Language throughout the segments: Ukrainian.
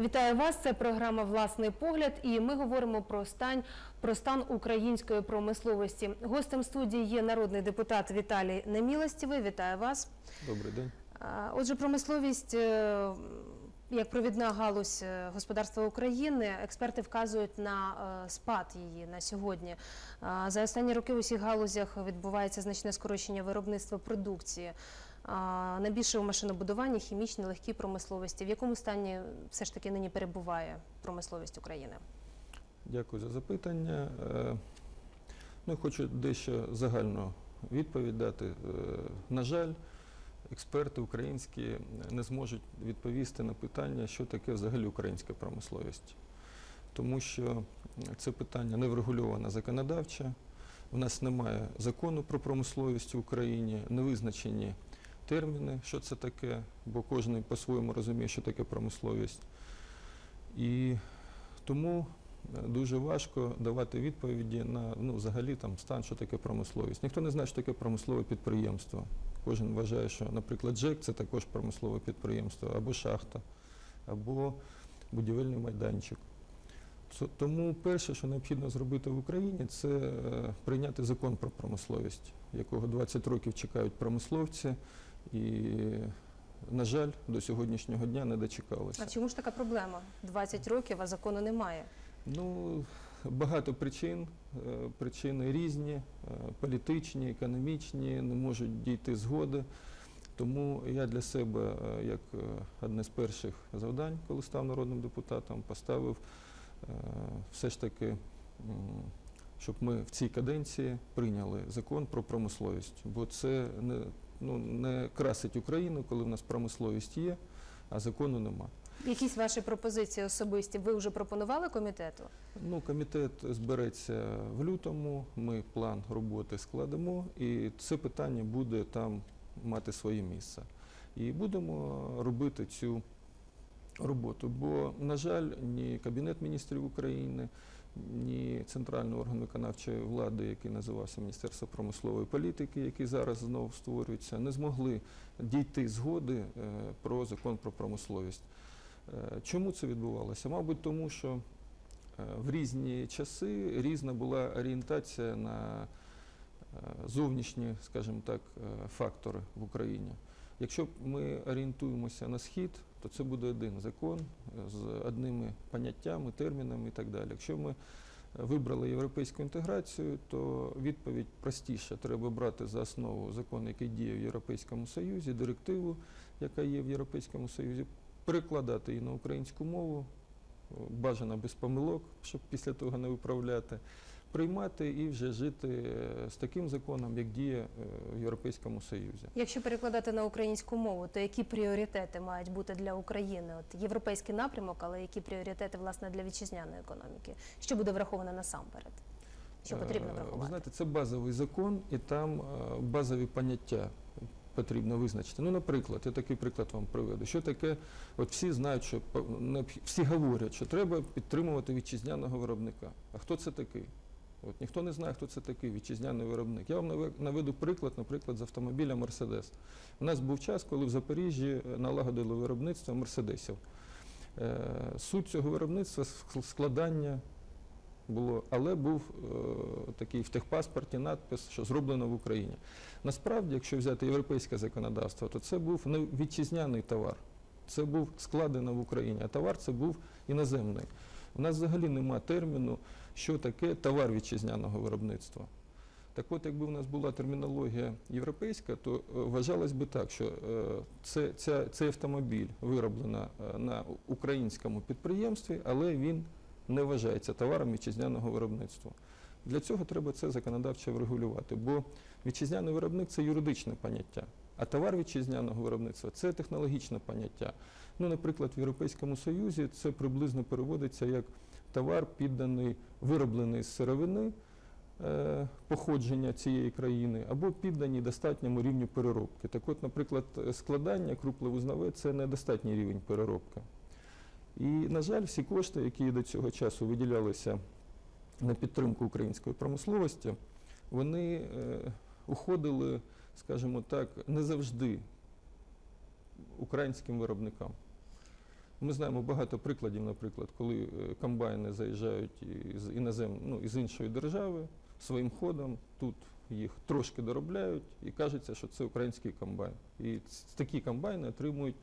Вітаю вас. Це програма Власний погляд, і ми говоримо про стан, про стан української промисловості. Гостем студії є народний депутат Віталій Немілостєвий. Вітаю вас. Добрий день. Отже, промисловість е, як провідна галузь е, господарства України, експерти вказують на е, спад її на сьогодні. За останні роки у всіх галузях відбувається значне скорочення виробництва продукції. Найбільше у машинобудуванні, хімічній, легкій промисловості. В якому стані все ж таки нині перебуває промисловість України? Дякую за запитання. Е, Ну, хочу дещо загальну відповідь дати. Е, На жаль, експерти українські не зможуть відповісти на питання, що таке взагалі українська промисловість. Тому що це питання не врегульоване законодавчо. У нас немає закону про промисловість в Україні, не визначені терміни, що це таке, бо кожен по-своєму розуміє, що таке промисловість. І тому е, дуже важко давати відповіді на ну, взагалі там стан, що таке промисловість. Ніхто не знає, що таке промислове підприємство. Кожен вважає, що, наприклад, ЖЕК це також промислове підприємство, або шахта, або будівельний майданчик. Тому перше, що необхідно зробити в Україні, це е, прийняти закон про промисловість, якого 20 років чекають промисловці, і, на жаль, до сьогоднішнього дня не дочекалися. А чому ж така проблема? 20 років, а закону немає. Ну, багато причин. Е, Причини різні, е, політичні, економічні, не можуть дійти згоди. Тому я для себе, е, як одне з перших завдань, коли став народним депутатом, поставив все ж таки, щоб ми в цій каденції прийняли закон про промисловість. Бо це не, ну, не красить Україну, коли в нас промисловість є, а закону нема. Якісь ваші пропозиції особисті ви вже пропонували комітету? Ну, комітет збереться в лютому, ми план роботи складемо, і це питання буде там мати своє місце. І будемо робити цю роботу. Бо, на жаль, ні Кабінет міністрів України, ні центральний орган виконавчої влади, який називався Міністерство промислової політики, який зараз знову створюється, не змогли дійти згоди е, про закон про промисловість. Е, Чому це відбувалося? Мабуть, тому що е, в різні часи різна була орієнтація на зовнішні, скажімо так, фактори в Україні. Якщо ми орієнтуємося на схід, то це буде один закон з одними поняттями, термінами і так далі. Якщо ми е, вибрали європейську інтеграцію, то відповідь простіша. Треба брати за основу закон, який діє в Європейському Союзі, директиву, яка є в Європейському Союзі, перекладати її на українську мову, е, бажано без помилок, щоб після того не виправляти, приймати і вже жити е, з таким законом, як діє е, в Європейському Союзі. Якщо перекладати на українську мову, то які пріоритети мають бути для України? От європейський напрямок, але які пріоритети власне для вітчизняної економіки? Що буде враховано насамперед? Що потрібно Е, Ви знаєте, це базовий закон, і там базові поняття потрібно визначити. Ну, наприклад, я такий приклад вам приведу. Що таке, от всі знають, що всі говорять, що треба підтримувати вітчизняного виробника. А хто це такий? От ніхто не знає, хто це такий вітчизняний виробник. Я вам наведу приклад, наприклад, з автомобіля Мерседес. У нас був час, коли в Запоріжжі е, налагодили виробництво мерседесів. Е, Суть цього виробництва ск- складання було, але був е, такий в техпаспорті надпис, що зроблено в Україні. Насправді, якщо взяти європейське законодавство, то це був не вітчизняний товар. Це був складено в Україні, а товар це був іноземний. У нас взагалі нема терміну, що таке товар вітчизняного виробництва. Так от, якби в нас була термінологія європейська, то е, вважалось би так, що е, це, ця, цей автомобіль вироблено е, на українському підприємстві, але він не вважається товаром вітчизняного виробництва. Для цього треба це законодавчо врегулювати, бо вітчизняний виробник це юридичне поняття, а товар вітчизняного виробництва це технологічне поняття. Ну, наприклад, в Європейському Союзі це приблизно переводиться як товар, підданий, вироблений з сировини е, походження цієї країни, або піддані достатньому рівню переробки. Так от, наприклад, складання крупливузнаве це недостатній рівень переробки. І, на жаль, всі кошти, які до цього часу виділялися на підтримку української промисловості, вони е, уходили, скажімо так, не завжди українським виробникам. Ми знаємо багато прикладів, наприклад, коли е, комбайни заїжджають із інозем, ну, із іншої держави своїм ходом, тут їх трошки доробляють і кажеться, що це український комбайн. І такі комбайни отримують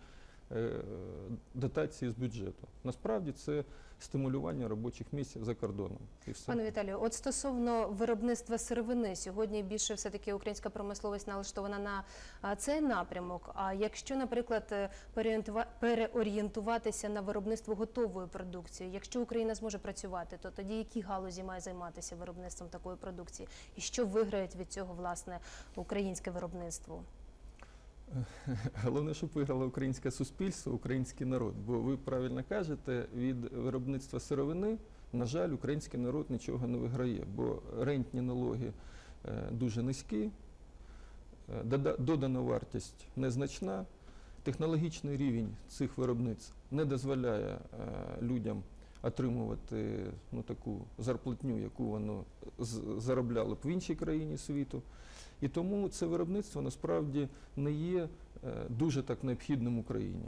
дотації з бюджету. Насправді це стимулювання робочих місць за кордоном. І все. Пане Віталію, от стосовно виробництва сировини, сьогодні більше все-таки українська промисловість налаштована на цей напрямок. А якщо, наприклад, е, переорієнтуватися на виробництво готової продукції, якщо Україна зможе працювати, то тоді які галузі має займатися виробництвом такої продукції? І що виграють від цього власне українське виробництво? Головне, щоб виграло українське суспільство, український народ. Бо ви правильно кажете, від виробництва сировини, на жаль, український народ нічого не виграє, бо рентні налоги е, дуже низькі, е, додана вартість незначна, технологічний рівень цих виробництв не дозволяє е, людям отримувати ну, таку зарплатню, яку воно заробляло б в іншій країні світу. І тому це виробництво насправді не є е, дуже так необхідним Україні.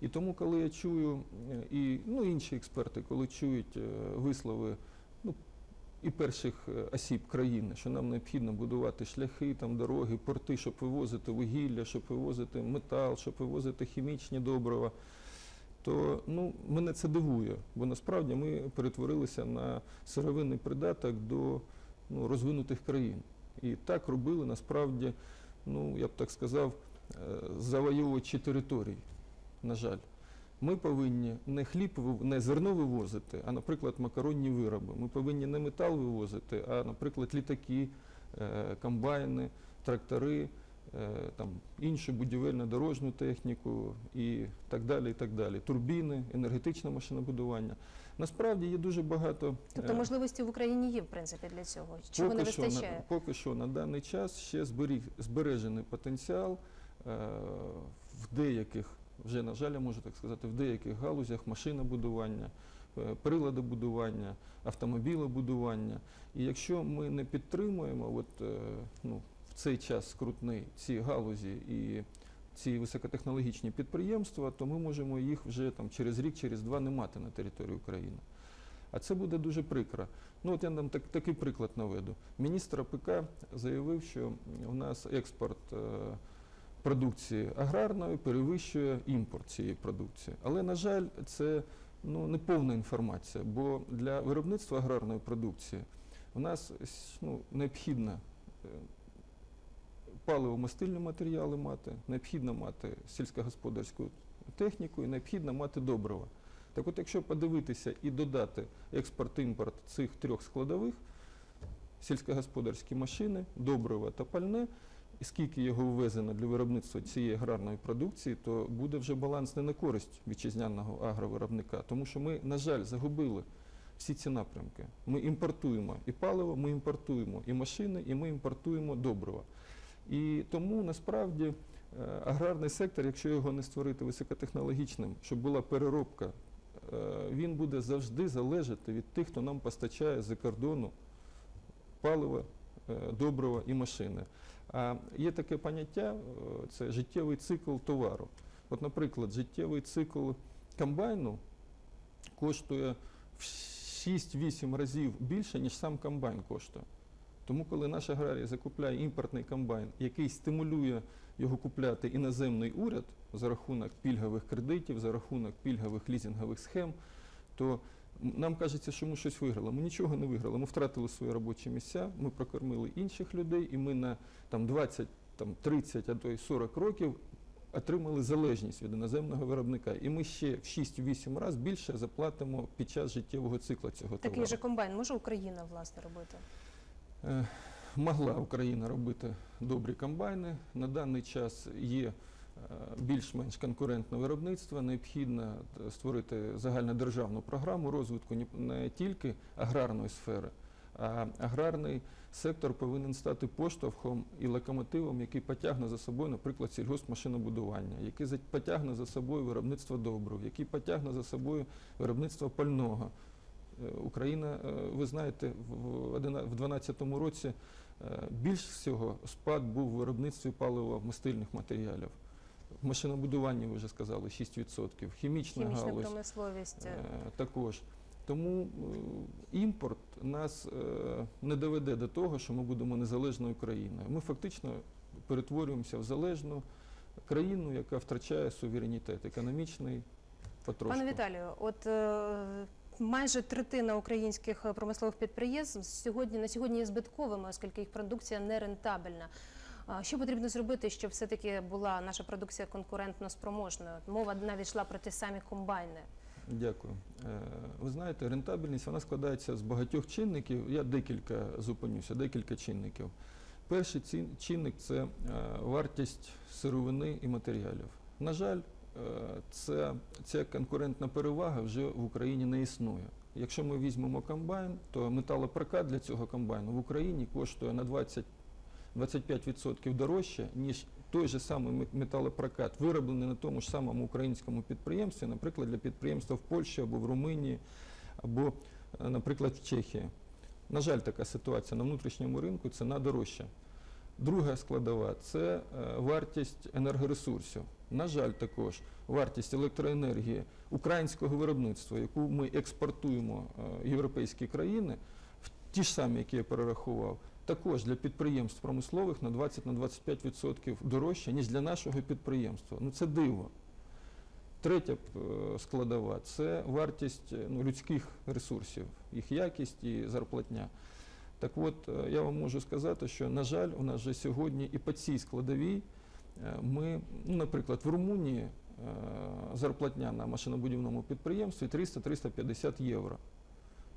І тому, коли я чую, е, і ну, інші експерти, коли чують е, вислови ну, і перших осіб країни, що нам необхідно будувати шляхи, там, дороги, порти, щоб вивозити вугілля, щоб вивозити метал, щоб вивозити хімічні добрива, то ну, мене це дивує, бо насправді ми перетворилися на сировинний придаток до ну, розвинутих країн. І так робили насправді, ну я б так сказав, е, завоювачі територій. На жаль, ми повинні не хліб, не зерно вивозити, а, наприклад, макаронні вироби. Ми повинні не метал вивозити, а, наприклад, літаки, е, комбайни, трактори, там, іншу будівельно-дорожню техніку і так далі. і так далі. Турбіни, енергетичне машинобудування. Насправді є дуже багато. Тобто е, можливості в Україні є в принципі для цього. Чого не що, на, поки що на даний час ще зберіг, збережений потенціал е, в деяких, вже на жаль, я можу так сказати, в деяких галузях машинобудування, е, приладобудування, автомобілебудування. І якщо ми не підтримуємо от, е, ну, цей час скрутний ці галузі і ці високотехнологічні підприємства, то ми можемо їх вже там через рік, через два не мати на території України. А це буде дуже прикро. Ну от я нам так, такий приклад наведу. Міністр АПК заявив, що у нас експорт е, продукції аграрної перевищує імпорт цієї продукції. Але, на жаль, це ну, не повна інформація, бо для виробництва аграрної продукції у нас ну, необхідно е, паливо-мастильні матеріали мати, необхідно мати сільськогосподарську техніку і необхідно мати добрива. Так от, якщо подивитися і додати експорт-імпорт цих трьох складових, сільськогосподарські машини, добрива та пальне, і скільки його ввезено для виробництва цієї аграрної продукції, то буде вже баланс не на користь вітчизняного агровиробника. Тому що ми, на жаль, загубили всі ці напрямки. Ми імпортуємо і паливо, ми імпортуємо і машини, і ми імпортуємо добрива. І тому насправді е, аграрний сектор, якщо його не створити високотехнологічним, щоб була переробка, е, він буде завжди залежати від тих, хто нам постачає з-за кордону паливо, е, добрива і машини. А є таке поняття, це життєвий цикл товару. От, наприклад, життєвий цикл комбайну коштує в 6-8 разів більше, ніж сам комбайн коштує. Тому, коли наш аграрій закупляє імпортний комбайн, який стимулює його купляти іноземний уряд за рахунок пільгових кредитів, за рахунок пільгових лізингових схем, то нам кажеться, що ми щось виграли. Ми нічого не виграли. Ми втратили свої робочі місця, ми прокормили інших людей, і ми на там, 20, там, 30, а то й 40 років отримали залежність від іноземного виробника. І ми ще в 6-8 разів більше заплатимо під час життєвого цикла цього товару. Такий же комбайн може Україна власне робити? Е, Могла Україна робити добрі комбайни. На даний час є е, більш-менш конкурентне виробництво. Необхідно е, створити загальнодержавну програму розвитку не тільки аграрної сфери, а аграрний сектор повинен стати поштовхом і локомотивом, який потягне за собою, наприклад, сільгоспмашинобудування, який потягне за собою виробництво добрив, який потягне за собою виробництво пального. Е, Україна, е, ви знаєте, в 2012 році е, більш всього спад був у виробництві паливо-мастильних матеріалів. В машинобудуванні ви вже сказали 6%, хімічна, Хімічна галузь промисловість. також. Тому імпорт нас не доведе до того, що ми будемо незалежною країною. Ми фактично перетворюємося в залежну країну, яка втрачає суверенітет економічний потрошку. Пане Віталію, от майже третина українських е, промислових підприємств сьогодні на сьогодні є збитковими, оскільки їх продукція не рентабельна. Що потрібно зробити, щоб все-таки була наша продукція конкурентно спроможною? Мова навіть йшла про ті самі комбайни. Дякую. Е, Ви знаєте, рентабельність вона складається з багатьох чинників. Я декілька зупинюся, декілька чинників. Перший чинник це е, вартість сировини і матеріалів. На жаль, це, ця конкурентна перевага вже в Україні не існує. Якщо ми візьмемо комбайн, то металопрокат для цього комбайну в Україні коштує на 20 25% дорожче, ніж той же самий мет- металопрокат, вироблений на тому ж самому українському підприємстві, наприклад, для підприємства в Польщі або в Румунії, або, е, наприклад, в Чехії. На жаль, така ситуація на внутрішньому ринку ціна дорожча. Друга складова це е, вартість енергоресурсів. На жаль, також вартість електроенергії українського виробництва, яку ми експортуємо е, в європейські країни, в ті ж самі, які я перерахував, також для підприємств промислових на 20-25% дорожче, ніж для нашого підприємства. Ну це диво. Третя е, складова це вартість е, ну, людських ресурсів, їх якість і зарплатня. Так от, е, я вам можу сказати, що, на жаль, у нас вже сьогодні і по цій складовій е, ми, ну, наприклад, в Румунії е, зарплатня на машинобудівному підприємстві 300-350 євро.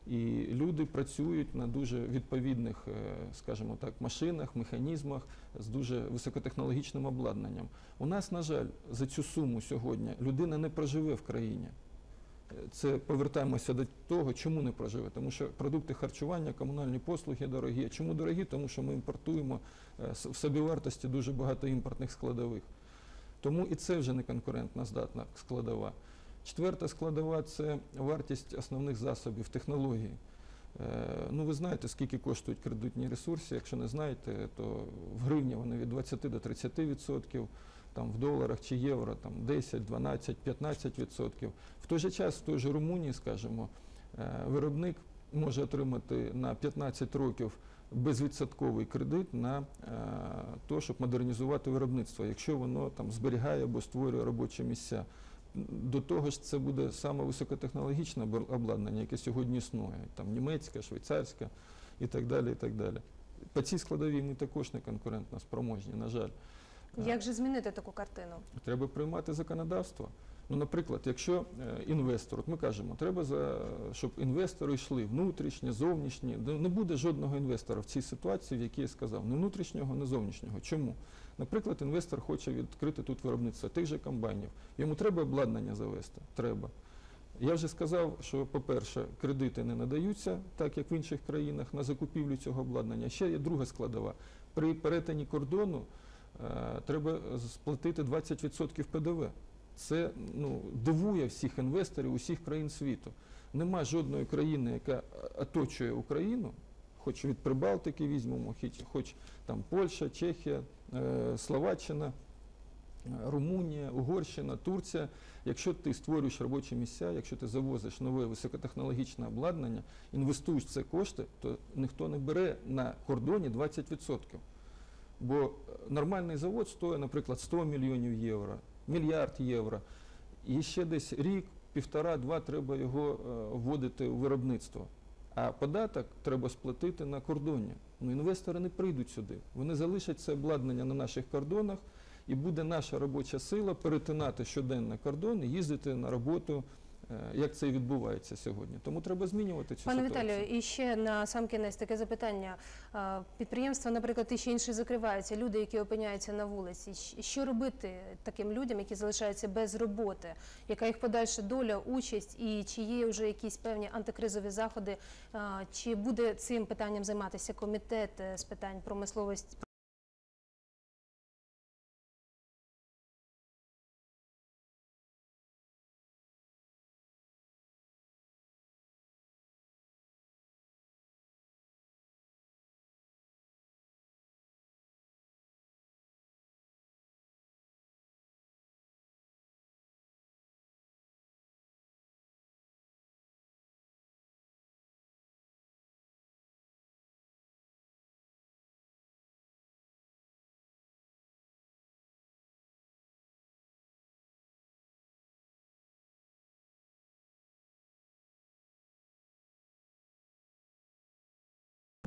І люди працюють на дуже відповідних, е, скажімо так, машинах, механізмах з дуже високотехнологічним обладнанням. У нас, на жаль, за цю суму сьогодні людина не проживе в країні. Це повертаємося до того, чому не проживе. Тому що продукти харчування, комунальні послуги дорогі. Чому дорогі? Тому що ми імпортуємо е, в собівартості дуже багато імпортних складових. Тому і це вже не конкурентна здатна складова. Четверта складова це вартість основних засобів, технологій. Е, Ну, ви знаєте, скільки коштують кредитні ресурси. Якщо не знаєте, то в гривні вони від 20 до 30 відсотків, там в доларах чи євро там 10, 12, 15 відсотків. В той же час, в той же Румунії, скажімо, е, виробник може отримати на 15 років безвідсотковий кредит на те, щоб модернізувати виробництво, якщо воно там зберігає або створює робочі місця. До того ж, це буде саме високотехнологічне обладнання, яке сьогодні існує, там німецьке, швейцарське і так далі. І так далі. По цій складовій ми також не конкурентно спроможні, на жаль. Як же змінити таку картину? Треба приймати законодавство. Ну, наприклад, якщо е, інвестор, от ми кажемо, треба за щоб інвестори йшли внутрішні, зовнішні. Не буде жодного інвестора в цій ситуації, в якій я сказав, не внутрішнього, не зовнішнього. Чому? Наприклад, інвестор хоче відкрити тут виробництво тих же комбайнів. Йому треба обладнання завести? Треба. Я вже сказав, що, по-перше, кредити не надаються, так як в інших країнах, на закупівлю цього обладнання. Ще є друга складова. При перетині кордону треба сплатити 20% ПДВ. Це ну, дивує всіх інвесторів усіх країн світу. Нема жодної країни, яка е, оточує Україну, хоч від Прибалтики візьмемо, хоч, там Польща, Чехія, е, Словаччина, е, Румунія, Угорщина, Турція. Якщо ти створюєш робочі місця, якщо ти завозиш нове високотехнологічне обладнання, інвестуєш це кошти, то ніхто не бере на кордоні 20%. Бо нормальний завод стоїть, наприклад, 100 мільйонів євро, мільярд євро. І ще десь рік, півтора-два треба його е, вводити у виробництво. А податок треба сплатити на кордоні. Ну, інвестори не прийдуть сюди. Вони залишать це обладнання на наших кордонах, і буде наша робоча сила перетинати щоденно кордон і їздити на роботу, як це відбувається сьогодні. Тому треба змінювати цю Пане ситуацію. Віталію, і ще на сам кінець таке запитання. Підприємства, наприклад, і ще інші закриваються, люди, які опиняються на вулиці. Що робити таким людям, які залишаються без роботи? Яка їх подальша доля, участь, і чи є вже якісь певні антикризові заходи? Чи буде цим питанням займатися комітет е, з питань промисловості?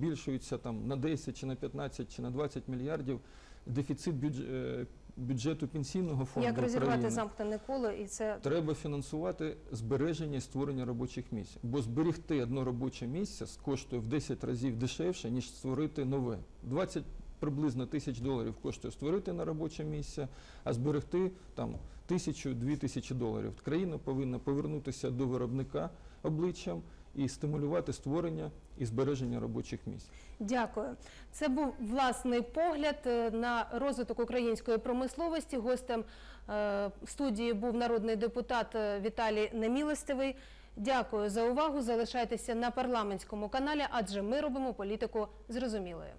Збільшується там на 10 чи на 15 чи на 20 мільярдів дефіцит бюдж- е, бюджету пенсійного фонду Як розірвати замкнене коло, і це Треба фінансувати збереження і створення робочих місць. Бо зберегти одне робоче місце коштує в 10 разів дешевше, ніж створити нове. 20 приблизно тисяч доларів коштує створити на робоче місце, а зберегти там тисячу-дві тисячі доларів. Країна повинна повернутися до виробника обличчям і стимулювати створення і збереження робочих місць. Дякую. Це був власний погляд е, на розвиток української промисловості. Гостем е, студії був народний депутат е, Віталій Немілостивий. Дякую за увагу. Залишайтеся на парламентському каналі, адже ми робимо політику зрозумілою.